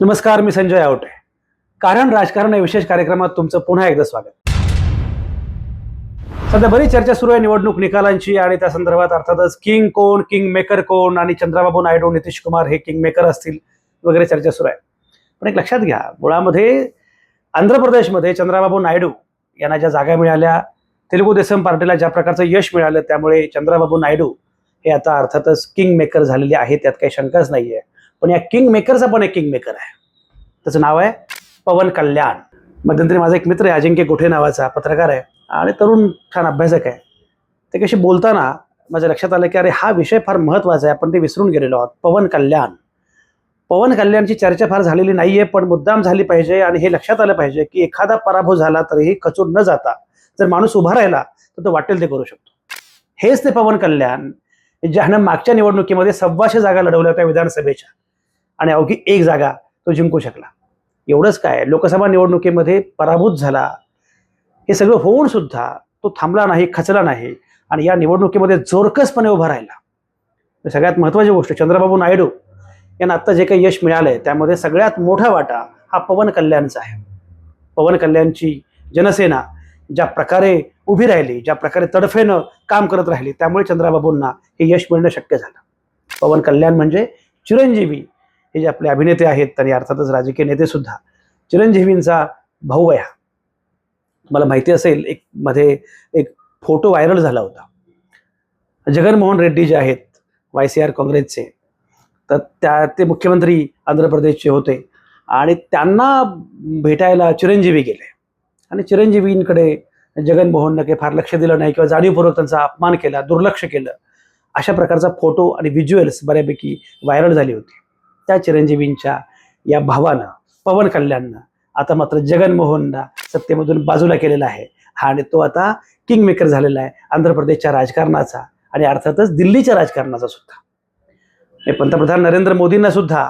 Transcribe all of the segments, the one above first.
नमस्कार मी संजय आवटे. कारण राजकारण या विशेष कार्यक्रमात तुमचं पुन्हा एकदा स्वागत. सध्या बरीच चर्चा सुरू आहे निवडणूक निकालांची आणि त्या संदर्भात अर्थातच किंग कोण किंग मेकर कोण आणि चंद्राबाबू नायडू नितीश कुमार हे किंग मेकर असतील वगैरे चर्चा सुरू आहे. पण एक लक्षात घ्या मुळामध्ये आंध्र प्रदेशमध्ये चंद्राबाबू नायडू यांना ज्या जागा मिळाल्या तेलुगू देसम पार्टीला ज्या प्रकारचं यश मिळालं त्यामुळे चंद्राबाबू नायडू हे आता अर्थातच किंग मेकर झालेले आहेत त्यात काही शंकाच नाही आहे पण या किंग मेकरचा पण एक किंग मेकर आहे. त्याचं नाव आहे पवन कल्याण. मध्यंतरी माझा एक मित्र आहे अजिंक्य गोठे नावाचा पत्रकार आहे आणि तरुण छान अभ्यासक आहे. ते कशी बोलताना माझ्या लक्षात आलं की अरे हा विषय फार महत्त्वाचा आहे आपण ते विसरून गेलेलो आहोत. पवन कल्याण. पवन कल्याणची चर्चा फार झालेली नाही आहे पण मुद्दाम झाली पाहिजे आणि हे लक्षात आलं पाहिजे की एखादा पराभव झाला तरीही खचून न जाता जर माणूस उभा राहिला तर तो वाटेल ते करू शकतो. हेच ते पवन कल्याण. ज्यानं मागच्या निवडणुकीमध्ये सव्वाशे जागा लढवल्या होत्या विधानसभेच्या. आणि अवघी एक जागा तो जिंकू शकला. एवढंच काय लोकसभा निवडणुकीमध्ये पराभूत झाला. हे सगळं होऊन सुद्धा तो थांबला नाही खचला नाही आणि या निवडणुकीमध्ये जोरकसपणे उभा राहिला. सगळ्यात महत्त्वाची गोष्ट चंद्रबाबू नायडू यांना आत्ता जे काही यश मिळालंय त्यामध्ये सगळ्यात मोठा वाटा हा पवन कल्याणचा आहे. पवन कल्याणची जनसेना ज्या प्रकारे उभी राहिली ज्या प्रकारे तडफेनं काम करत राहिली त्यामुळे चंद्राबाबूंना हे यश मिळणं शक्य झालं. पवन कल्याण म्हणजे चिरंजीवी हे जे आपले अभिनेते आहेत आणि अर्थातच राजकीय नेते सुद्धा चिरंजीवींचा भाऊ आहे हा. मला माहिती असेल एक मध्ये एक फोटो व्हायरल झाला होता. जगनमोहन रेड्डी जे आहेत वाय सी आर काँग्रेसचे तर त्या ते मुख्यमंत्री आंध्र प्रदेशचे होते. आणि त्यांना भेटायला चिरंजीवी गेले. आणि चिरंजीवींकडे जगनमोहननं काही फार लक्ष दिलं नाही किंवा जाणीवपूर्वक त्यांचा अपमान केला दुर्लक्ष केलं अशा प्रकारचा फोटो आणि व्हिज्युअल्स बऱ्यापैकी व्हायरल झाली होती. त्या चिरंजीवींच्या या भावानं पवन कल्याणनं आता मात्र जगनमोहनला सत्तेमधून बाजूला केलेला आहे. हा आणि तो आता किंग मेकर झालेला आहे आंध्र प्रदेशच्या राजकारणाचा आणि अर्थातच दिल्लीच्या राजकारणाचा सुद्धा. पंतप्रधान नरेंद्र मोदींना सुद्धा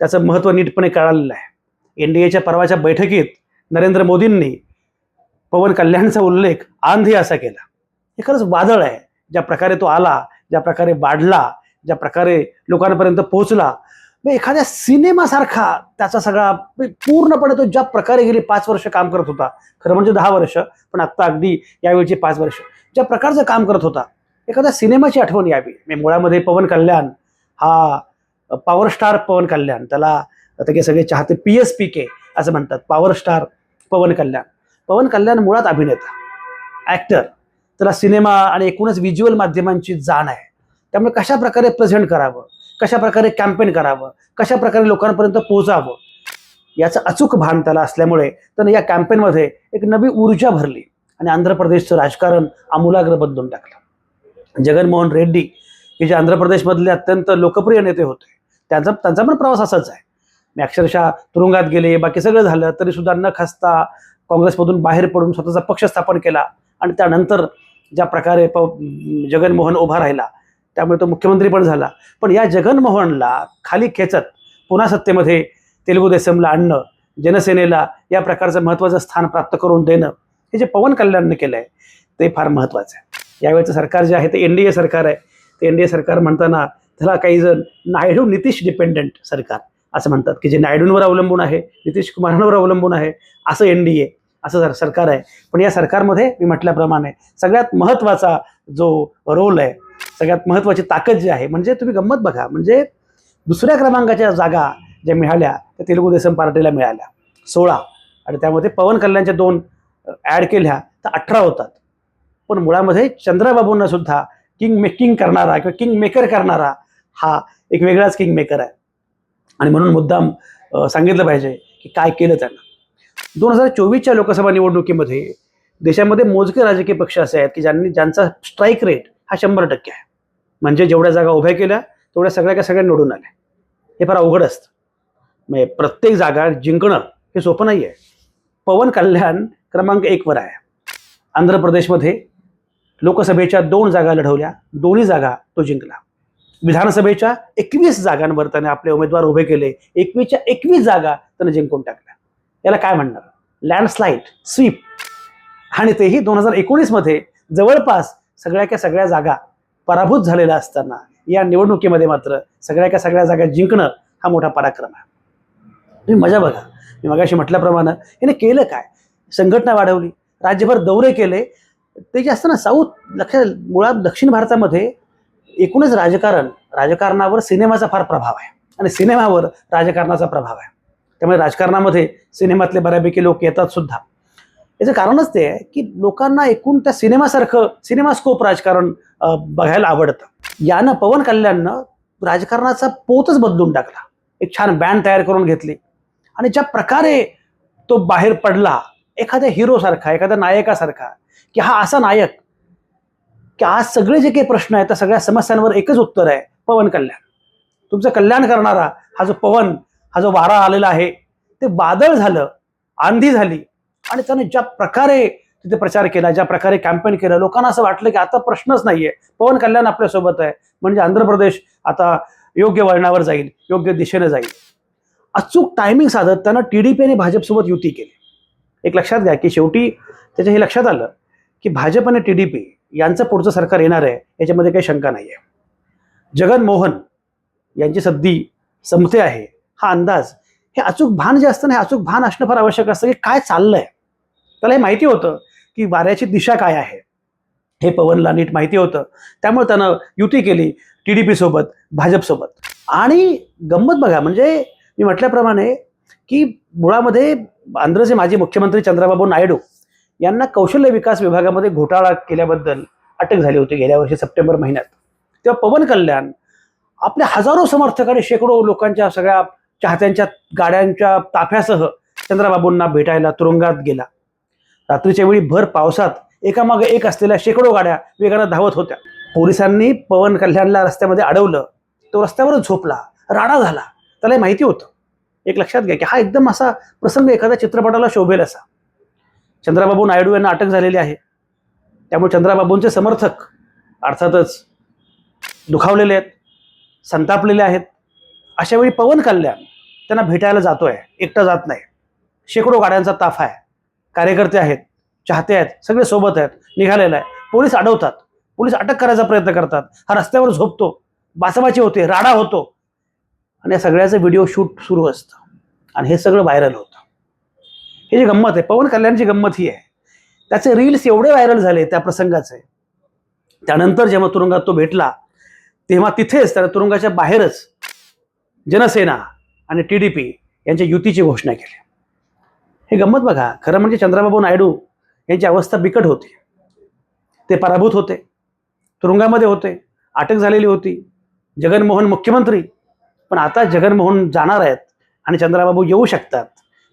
त्याचं महत्त्व नीटपणे कळालेलं आहे. एन डी एच्या परवाच्या बैठकीत नरेंद्र मोदींनी पवन कल्याणचा उल्लेख आंधी असा केला. हे खरंच वादळ आहे. ज्या प्रकारे तो आला ज्या प्रकारे वाढला ज्या प्रकारे लोकांपर्यंत पोहोचला एखाद्या सिनेमासारखा त्याचा सगळा पूर्णपणे तो ज्या प्रकारे गेली पाच वर्ष काम करत होता. खरं म्हणजे दहा वर्ष पण आत्ता अगदी यावेळीचे पाच वर्ष. ज्या प्रकारचं काम करत होता एखाद्या सिनेमाची आठवण यावी. म्हणजे मुळामध्ये पवन कल्याण हा पॉवर स्टार पवन कल्याण त्याला आता सगळे चाहते पी एस पी के असं म्हणतात. पॉवर स्टार पवन कल्याण. पवन कल्याण मुळात अभिनेता ॲक्टर त्याला सिनेमा आणि एकूणच व्हिज्युअल माध्यमांची जाण आहे. त्यामुळे कशा प्रकारे प्रेझेंट करावं? कशा प्रकारे कॅम्पेन करावं? कशा प्रकारे लोकांपर्यंत पोहोचावं? याचं अचूक भान त्याला असल्यामुळे त्यानं या कॅम्पेनमध्ये एक नवी ऊर्जा भरली आणि आंध्र प्रदेशचं राजकारण आमूलाग्र बदलून टाकलं. जगनमोहन रेड्डी हे जे आंध्र प्रदेशमधले अत्यंत लोकप्रिय नेते होते त्यांचा त्यांचा पण प्रवास असाच आहे. मी अक्षरशः तुरुंगात गेले बाकी सगळं झालं तरी सुद्धा न खसता काँग्रेसमधून बाहेर पडून स्वतःचा पक्ष स्थापन केला आणि त्यानंतर ज्या प्रकारे प जगनमोहन उभा राहिला त्यामुळे तो मुख्यमंत्री पण झाला. पण या जगनमोहनला खाली खेचत पुन्हा सत्तेमध्ये तेलुगू देसमला आणणं जनसेनेला या प्रकारचं महत्त्वाचं स्थान प्राप्त करून देणं हे जे पवन कल्याणनं केलं आहे ते फार महत्त्वाचं आहे. यावेळचं सरकार जे आहे ते एन डी ए सरकार आहे. ते एन डी ए सरकार म्हणताना त्याला काही जण नायडू नितीश डिपेंडंट सरकार असं म्हणतात की जे नायडूंवर अवलंबून आहे नितीश कुमारांवर अवलंबून आहे असं एन डी ए असं सर सरकार आहे. पण या सरकारमध्ये मी म्हटल्याप्रमाणे सगळ्यात महत्त्वाचा जो रोल आहे सगळ्यात महत्त्वाची ताकद जी आहे म्हणजे तुम्ही गंमत बघा म्हणजे दुसऱ्या क्रमांकाच्या जागा ज्या मिळाल्या त्या तेलुगू देसम पार्टीला मिळाल्या. सोळा. आणि त्यामध्ये पवन कल्याणच्या दोन ॲड केल्या तर अठरा होतात. पण मुळामध्ये चंद्रबाबूंना सुद्धा किंग मेकिंग करणारा किंवा किंग मेकर करणारा हा एक वेगळाच किंग मेकर आहे. आणि म्हणून मुद्दाम सांगितलं पाहिजे की काय केलं त्यांना. दोन हजार चोवीसच्या लोकसभा निवडणुकीमध्ये देशामध्ये मोजके राजकीय पक्ष असे आहेत की ज्यांनी ज्यांचा स्ट्राईक रेट हा शंभर टक्के आहे. म्हणजे जेवढ्या जागा उभ्या केल्या तेवढ्या सगळ्या काय सगळ्या निवडून आल्या. हे फार अवघड असतं. म्हणजे प्रत्येक जागा जिंकणं हे सोपं नाही आहे पवन कल्याण क्रमांक एकवर आहे. आंध्र प्रदेशमध्ये लोकसभेच्या दोन जागा लढवल्या दोन्ही जागा तो जिंकला. विधानसभेच्या एकवीस जागांवर त्याने आपले उमेदवार उभे केले. एकवीसच्या एकवीस जागा त्याने जिंकून टाकल्या. याला काय म्हणणार? लँडस्लाईड स्वीप आणि तेही दोन हजार एकोणीसमध्ये जवळपास सगळ्या त्या सगळ्या जागा पराभूत झालेल्या असताना या निवडणुकीमध्ये मात्र सगळ्या त्या सगळ्या जागा जिंकणं हा मोठा पराक्रम आहे. तुम्ही मजा बघा. मी मगाशी म्हटल्याप्रमाणे याने केलं काय? संघटना वाढवली राज्यभर दौरे केले. ते जे असतं ना साऊथ लक्ष मुळात दक्षिण भारतामध्ये एकूणच राजकारण राजकारणावर सिनेमाचा फार प्रभाव आहे. आणि सिनेमावर राजकारणाचा प्रभाव आहे. त्यामुळे राजकारणामध्ये सिनेमातले बऱ्यापैकी लोक येतात सुद्धा. याचं कारणच ते आहे की लोकांना एकूण त्या सिनेमासारखं सिनेमास्कोप राजकारण बघायला आवडतं. यानं पवन कल्याणनं राजकारणाचा पोतच बदलून टाकला. एक छान बँड तयार करून घेतली. आणि ज्या प्रकारे तो बाहेर पडला एखाद्या हिरोसारखा एखाद्या नायकासारखा की हा असा नायक की आज सगळे जे काही प्रश्न आहेत त्या सगळ्या समस्यांवर एकच उत्तर आहे पवन कल्याण. तुमचं कल्याण करणारा हा जो पवन हा जो वारा आलेला आहे ते वादळ झालं आंधी झाली आणि त्याने ज्या प्रकारे तिथे प्रचार केला ज्या प्रकारे कॅम्पेन केलं लोकांना असं वाटलं की आता प्रश्नच नाहीये. पवन कल्याण आपल्यासोबत आहे. म्हणजे आंध्र प्रदेश आता योग्य वळणावर जाईल योग्य दिशेने जाईल. अचूक टायमिंग साधत त्यानं टी डी पी आणि भाजपसोबत युती केली. एक लक्षात घ्या की शेवटी त्याच्या हे लक्षात आलं की भाजप आणि टी डी पी यांचं पुढचं सरकार येणार आहे याच्यामध्ये काही शंका नाही आहे जगन मोहन यांची सद्दी संपते आहे. हा अंदाज. हे अचूक भान जे असतं ना हे अचूक भान असणं फार आवश्यक असतं की काय चाललंय? त्याला हे माहिती होतं की वाऱ्याची दिशा काय आहे. हे पवनला नीट माहिती होतं. त्यामुळे त्यानं युती केली टी डी पीसोबत भाजपसोबत आणि गंमत बघा म्हणजे मी म्हटल्याप्रमाणे की मुळामध्ये आंध्रचे माजी मुख्यमंत्री चंद्रबाबू नायडू यांना कौशल्य विकास विभागामध्ये घोटाळा केल्याबद्दल अटक झाली होती गेल्या वर्षी सप्टेंबर महिन्यात. तेव्हा पवन कल्याण आपल्या हजारो समर्थक आणि शेकडो लोकांच्या सगळ्या चाहत्यांच्या गाड्यांच्या ताफ्यासह चंद्रबाबूंना भेटायला तुरुंगात गेला. रात्रीच्या वेळी भर पावसात एकामागे एक असलेल्या शेकडो गाड्या वेगानं धावत होत्या. पोलिसांनी पवन कल्याणला रस्त्यामध्ये अडवलं. तो रस्त्यावरच झोपला. राडा झाला. त्याला माहिती होतं. एक लक्षात घ्या की हा एकदम असा प्रसंग एखाद्या चित्रपटाला शोभेल असा. चंद्राबाबू नायडू यांना अटक झालेली आहे. त्यामुळे चंद्राबाबूंचे समर्थक अर्थातच दुखावलेले आहेत संतापलेले आहेत. अशा वेळी पवन कल्याण त्यांना भेटायला जातोय. एकटा जात नाही. शेकडो गाड्यांचा ताफा आहे. कार्यकर्ते आहेत चाहते आहेत सगळे सोबत आहेत निघालेला आहे. पोलीस अडवतात. पोलीस अटक करायचा प्रयत्न करतात. हा रस्त्यावर झोपतो. बासमाची होते राडा होतो. आणि या सगळ्याचं व्हिडिओ शूट सुरू असतं. आणि हे सगळं व्हायरल होतं. हे जी गंमत आहे पवन कल्याणची गंमत ही आहे. त्याचे रील्स एवढे व्हायरल झाले त्या प्रसंगाचे. त्यानंतर जेव्हा तुरुंगात तो भेटला तेव्हा तिथेच त्याने तुरुंगाच्या बाहेरच जनसेना आणि टी डी पी यांच्या युतीची घोषणा केली. हे गंमत बघा. खरं म्हणजे चंद्रबाबू नायडू यांची अवस्था बिकट होती. ते पराभूत होते. तुरुंगामध्ये होते. अटक झालेली होती. जगनमोहन मुख्यमंत्री. पण आता जगनमोहन जाणार आहेत आणि चंद्राबाबू येऊ शकतात.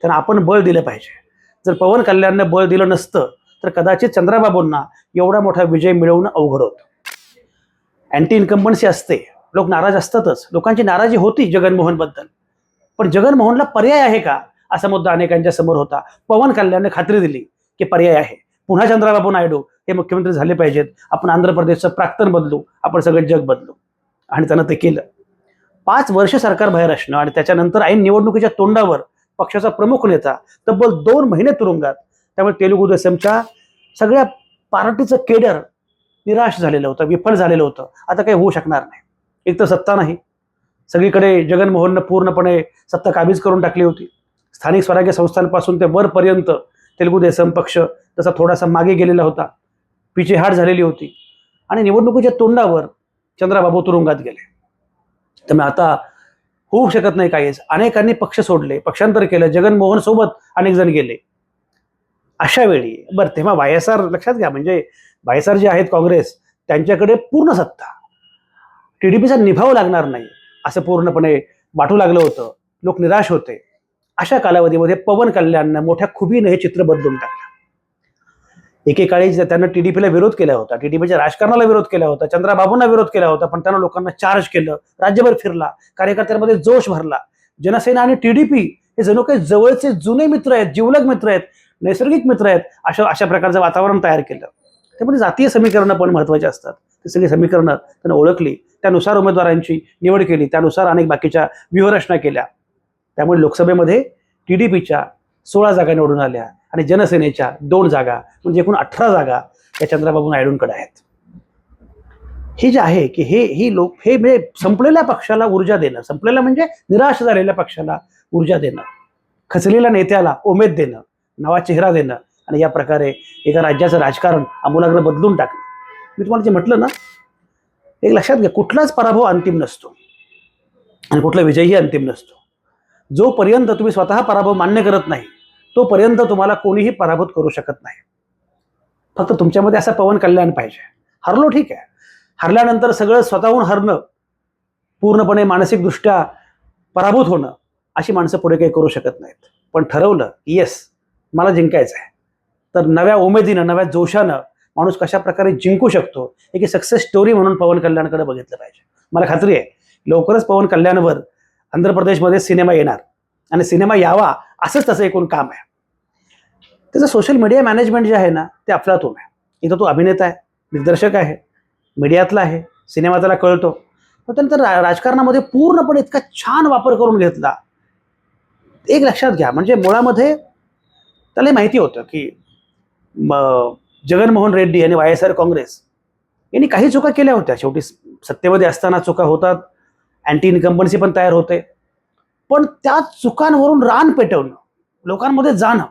त्यांना आपण बळ दिलं पाहिजे. जर पवन कल्याणनं बळ दिलं नसतं तर कदाचित चंद्राबाबूंना एवढा मोठा विजय मिळवणं अवघड होतं. अँटी इन्कम्बन्सी असते. लोक नाराज असतातच. लोकांची नाराजी होती जगनमोहनबद्दल. पण जगनमोहनला पर्याय आहे का? असा मुद्दा अनेकांच्या समोर होता. पवन कल्याणने खात्री दिली की पर्याय आहे. पुन्हा चंद्रबाबू नायडू हे मुख्यमंत्री झाले पाहिजेत. आपण आंध्र प्रदेशचं प्राक्तन बदलू. आपण सगळं जग बदलू. आणि त्यानं ते केलं. पाच वर्ष सरकार बाहेर असणं आणि त्याच्यानंतर ऐन निवडणुकीच्या तोंडावर पक्षाचा प्रमुख नेता तब्बल दोन महिने तुरुंगात. त्यामुळे तेलुगू देसमच्या सगळ्या पार्टीचं केडर निराश झालेलं होतं विफल झालेलं होतं. आता काही होऊ शकणार नाही. एक तर सत्ता नाही. सगळीकडे जगनमोहननं पूर्णपणे सत्ता काबीज करून टाकली होती. स्थानिक स्वराज्य संस्थांपासून ते वरपर्यंत तेलुगू देसम पक्ष तसा थोडासा मागे गेलेला होता. पिचेहाट झालेली होती. आणि निवडणुकीच्या तोंडावर चंद्राबाबू तुरुंगात गेले. त्यामुळे आता होऊ शकत नाही काहीच. अनेकांनी पक्ष सोडले पक्षांतर केलं जगनमोहन सोबत अनेक जण गेले. अशा वेळी बरं तेव्हा वाय एस आर लक्षात घ्या म्हणजे वाय एस आर जे आहेत काँग्रेस त्यांच्याकडे पूर्ण सत्ता. टी डी पीचा निभाव लागणार नाही असं पूर्णपणे वाटू लागलं होतं. लोक निराश होते. अशा कालावधीमध्ये पवन कल्याणनं मोठ्या खुबीने हे चित्र बदलून टाकलं. एकेकाळी जे त्यानं टी डी पीला विरोध केला होता टी डी पीच्या राजकारणाला विरोध केला होता चंद्राबाबूंना विरोध केला होता पण त्यांना लोकांना चार्ज केलं राज्यभर फिरला कार्यकर्त्यांमध्ये जोश भरला. जनसेना आणि टी डी पी हे जणू काही जवळचे जुने मित्र आहेत जीवलग मित्र आहेत नैसर्गिक मित्र आहेत अशा अशा प्रकारचं वातावरण तयार केलं. त्यामध्ये म्हणजे जातीय समीकरणं पण महत्वाची असतात. ती सगळी समीकरणं त्यांना ओळखली. त्यानुसार उमेदवारांची निवड केली. त्यानुसार अनेक बाकीच्या व्यूहरचना केल्या. त्यामुळे लोकसभेमध्ये टी डी पीच्या सोळा जागा निवडून आल्या आणि जनसेनेच्या दोन जागा म्हणजे एकूण अठरा जागा या चंद्राबाबू नायडूंकडे आहेत. हे जे आहे की हे ही लोक हे म्हणजे संपलेल्या पक्षाला ऊर्जा देणं संपलेल्या म्हणजे निराश झालेल्या पक्षाला ऊर्जा देणं खचलेल्या नेत्याला उमेद देणं नवा चेहरा देणं आणि या प्रकारे एका राज्याचं राजकारण आमूलाग्र बदलून टाकणं. मी तुम्हाला जे म्हटलं ना एक लक्षात घ्या कुठलाच पराभव अंतिम नसतो. आणि कुठला विजयही अंतिम नसतो. जोपर्यंत तुम्ही स्वतः पराभव मान्य करत नाही तोपर्यंत तुम्हाला कोणीही पराभूत करू शकत नाही. फक्त तुमच्यामध्ये असं पवन कल्याण पाहिजे. हरलो ठीक आहे. हरल्यानंतर सगळं स्वतःहून हरणं पूर्णपणे मानसिकदृष्ट्या पराभूत होणं अशी माणसं पुढे काही करू शकत नाहीत. पण ठरवलं येस मला जिंकायचं आहे तर नव्या उमेदीनं नव्या जोशानं माणूस कशा प्रकारे जिंकू शकतो एक सक्सेस स्टोरी म्हणून पवन कल्याणकडे बघितलं पाहिजे. मला खात्री आहे लवकरच पवन कल्याणवर आंध्र प्रदेशमध्ये सिनेमा येणार. आणि सिनेमा यावा असंच त्याचं एकूण काम आहे. त्याचं सोशल मीडिया मॅनेजमेंट जे आहे ना ते अफलातून आहे. इथं तो अभिनेता आहे दिग्दर्शक आहे मीडियातला आहे सिनेमा त्याला कळतो. पण त्यानंतर रा- राजकारणामध्ये पूर्णपणे इतका छान वापर करून घेतला. एक लक्षात घ्या म्हणजे मुळामध्ये त्याला माहिती होतं की म- जगनमोहन रेड्डी आणि वाय एस आर काँग्रेस यांनी काही चुका केल्या होत्या. शेवटी सत्तेमध्ये असताना चुका होतात. अँटी इनकम्बन्सी पण तयार होते पण त्या चुकांवरून रान पेटवणं लोकांमध्ये जाणं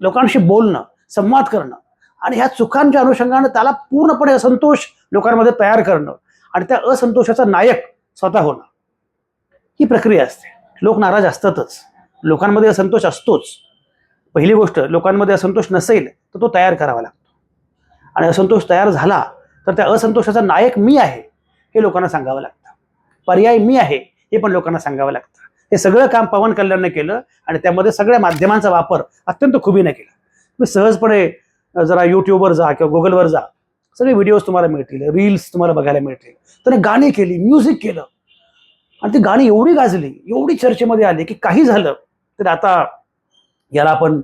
लोकांशी बोलणं संवाद करणं आणि ह्या चुकांच्या अनुषंगानं त्याला पूर्णपणे असंतोष लोकांमध्ये तयार करणं आणि त्या असंतोषाचा नायक स्वतः होणं. ही प्रक्रिया असते. लोक नाराज असतातच. लोकांमध्ये असंतोष असतोच. पहिली गोष्ट लोकांमध्ये असंतोष नसेल तर तो तयार करावा लागतो. आणि असंतोष तयार झाला तर त्या असंतोषाचा नायक मी आहे हे लोकांना सांगावं लागतं. पर्याय मी आहे हे पण लोकांना सांगावं लागतं. हे सगळं काम पवन कल्याणने केलं आणि त्यामध्ये सगळ्या माध्यमांचा वापर अत्यंत खुबीने केला. तुम्ही सहजपणे जरा यूट्यूबवर जा किंवा गुगलवर जा सगळे व्हिडिओज तुम्हाला मिळतील रील्स तुम्हाला बघायला मिळतील. त्याने गाणी केली म्युझिक केलं. आणि ती गाणी एवढी गाजली एवढी चर्चेमध्ये आली की काही झालं तर आता याला आपण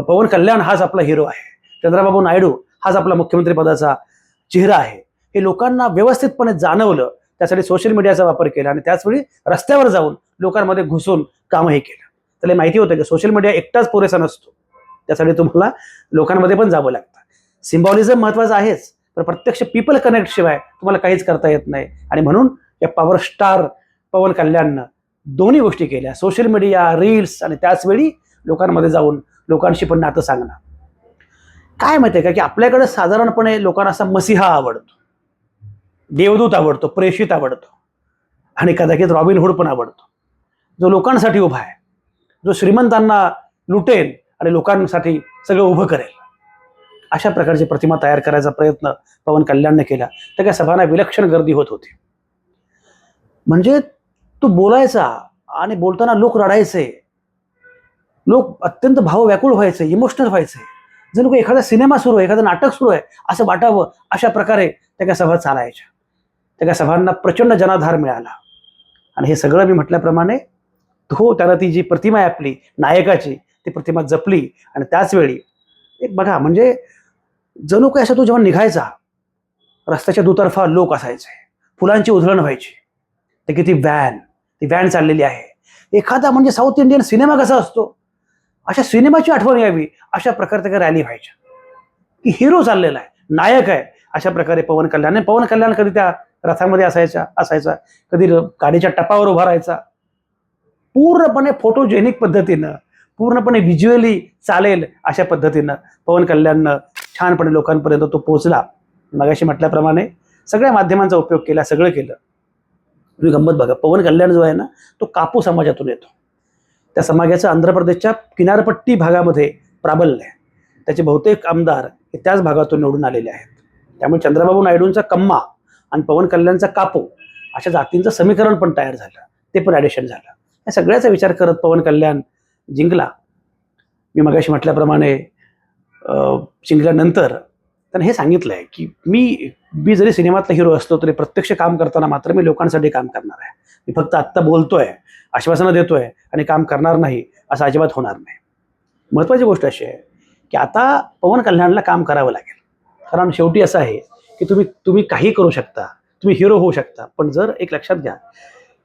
पवन कल्याण हाच आपला हिरो आहे. चंद्राबाबू नायडू हाच आपला मुख्यमंत्री पदाचा चेहरा आहे. हे लोकांना व्यवस्थितपणे जाणवलं त्यासाठी सोशल मीडियाचा वापर केला आणि त्याचवेळी रस्त्यावर जाऊन लोकांमध्ये घुसून कामही केलं. त्याला माहिती होतं की सोशल मीडिया एकटाच पुरेसा नसतो. त्यासाठी तुम्हाला लोकांमध्ये पण जावं लागतं. सिम्बॉलिझम महत्वाचं आहेच पण प्रत्यक्ष पीपल कनेक्ट शिवाय तुम्हाला काहीच करता येत नाही. आणि म्हणून या पॉवर स्टार पवन कल्याणनं दोन्ही गोष्टी केल्या सोशल मीडिया रील्स आणि त्याचवेळी लोकांमध्ये जाऊन लोकांशी पण नातं सांगणं. काय माहिती आहे का की आपल्याकडे साधारणपणे लोकांना असा मसिहा आवडतो. देवदूत आवडतो प्रेषित आवडतो. आणि कदाचित रॉबिनहूड पण आवडतो. जो लोकांसाठी उभा आहे जो श्रीमंतांना लुटेल आणि लोकांसाठी सगळं उभं करेल. अशा प्रकारची प्रतिमा तयार करायचा प्रयत्न पवन कल्याणने केला. त्या त्या सभांना विलक्षण गर्दी होत होती. म्हणजे तो बोलायचा आणि बोलताना लोक रडायचे. लोक अत्यंत भावव्याकुळ व्हायचे इमोशनल व्हायचे. जणू काही एखादा सिनेमा सुरू आहे एखादं नाटक सुरू आहे असं वाटावं अशा प्रकारे त्या सभा चालायच्या. त्या त्या सभांना प्रचंड जनाधार मिळाला. आणि हे सगळं मी म्हटल्याप्रमाणे हो त्याला ती जी प्रतिमा आहे आपली नायकाची ती प्रतिमा जपली. आणि त्याच वेळी एक बघा म्हणजे जणू काय असा तो जेव्हा निघायचा रस्त्याच्या दुतर्फा लोक असायचे. फुलांची उधळण व्हायची. ते किती व्हॅन ती व्हॅन चाललेली आहे. एखादा म्हणजे साऊथ इंडियन सिनेमा कसा असतो? अशा सिनेमाची आठवण यावी अशा प्रकारे त्या रॅली व्हायच्या. की हिरो चाललेला आहे नायक आहे अशा प्रकारे पवन कल्याण आणि पवन कल्याण कधी त्या रथामध्ये असायचा असायचा. कधी गाडीच्या टपावर उभा राहायचा. पूर्णपणे फोटोजेनिक पद्धतीनं पूर्णपणे व्हिज्युअली चालेल अशा पद्धतीनं पवन कल्याणनं छानपणे लोकांपर्यंत तो पोहोचला. मगाशी म्हटल्याप्रमाणे सगळ्या माध्यमांचा उपयोग केला सगळं केलं. तुम्ही गंमत बघा पवन कल्याण जो आहे ना तो कापू समाजातून येतो. त्या समाजाचं आंध्र प्रदेशच्या किनारपट्टी भागामध्ये प्राबल्य आहे. त्याचे बहुतेक आमदार हे त्याच भागातून निवडून आलेले आहेत. त्यामुळे चंद्रबाबू नायडूंचा कम्मा आणि पवन कल्याणचा कापू अशा जातींचं समीकरण पण तयार झालं. ते पण ॲडिशन झालं. या सगळ्याचा विचार करत पवन कल्याण जिंकला. मी मगाशी म्हटल्याप्रमाणे अं, जिंकल्यानंतर त्यानं हे सांगितलं आहे की मी मी जरी सिनेमातला हिरो असतो तरी प्रत्यक्ष काम करताना मात्र मी लोकांसाठी काम करणार आहे. मी फक्त आत्ता बोलतोय आश्वासनं देतोय आणि काम करणार नाही असं अजिबात होणार नाही. महत्त्वाची गोष्ट अशी आहे की आता पवन कल्याणला काम करावं लागेल. कारण शेवटी असं आहे की तुम्ही तुम्ही काही करू शकता. तुम्ही हिरो होऊ शकता. पण जर एक लक्षात घ्या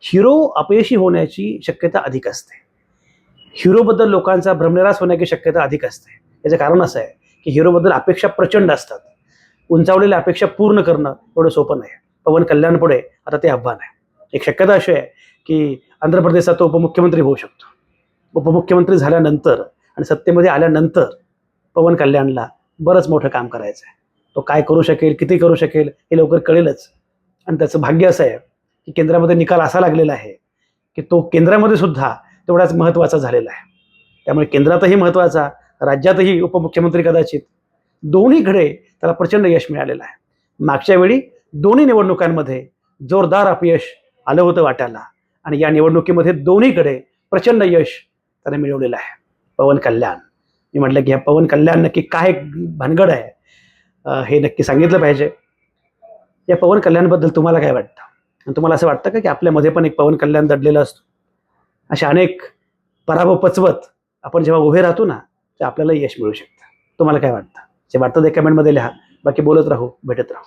हिरो अपयशी होण्याची शक्यता अधिक असते. हिरोबद्दल लोकांचा भ्रमनिरास होण्याची शक्यता अधिक असते. याचं कारण असं आहे की हिरोबद्दल अपेक्षा प्रचंड असतात. उंचावलेल्या अपेक्षा पूर्ण करणं एवढं सोपं नाही. पवन कल्याण पुढे आता ते आव्हान आहे. एक शक्यता अशी आहे की आंध्र प्रदेशचा तो उपमुख्यमंत्री होऊ शकतो. उपमुख्यमंत्री झाल्यानंतर आणि सत्तेमध्ये आल्यानंतर पवन कल्याणला बरंच मोठं काम करायचं आहे. तो काय करू शकेल किती करू शकेल हे लवकर कळेलच. आणि त्याचं भाग्य असं आहे की केंद्रामध्ये निकाल असा लागलेला आहे की तो केंद्रामध्ये सुद्धा तेवढाच महत्त्वाचा झालेला आहे. त्यामुळे केंद्रातही महत्त्वाचा राज्यातही उपमुख्यमंत्री कदाचित दोन्हीकडे त्याला प्रचंड यश मिळालेलं आहे. मागच्या वेळी दोन्ही निवडणुकांमध्ये जोरदार अपयश आलं होतं वाट्याला आणि या निवडणुकीमध्ये दोन्हीकडे प्रचंड यश त्याने मिळवलेलं आहे. पवन कल्याण. मी म्हटलं की ह्या पवन कल्याण नक्की काय भानगड आहे? हे नक्की सांगितलं पाहिजे. या पवन कल्याणबद्दल तुम्हाला काय वाटतं? आणि तुम्हाला असं वाटतं का की आपल्यामध्ये पण एक पवन कल्याण दडलेलं असतो? असे अनेक पराभव पचवत आपण जेव्हा उभे राहतो ना तेव्हा आपल्याला यश मिळू शकतं. तुम्हाला काय वाटतं? जे वाटतं ते कमेंटमध्ये लिहा. बाकी बोलत राहू भेटत राहू.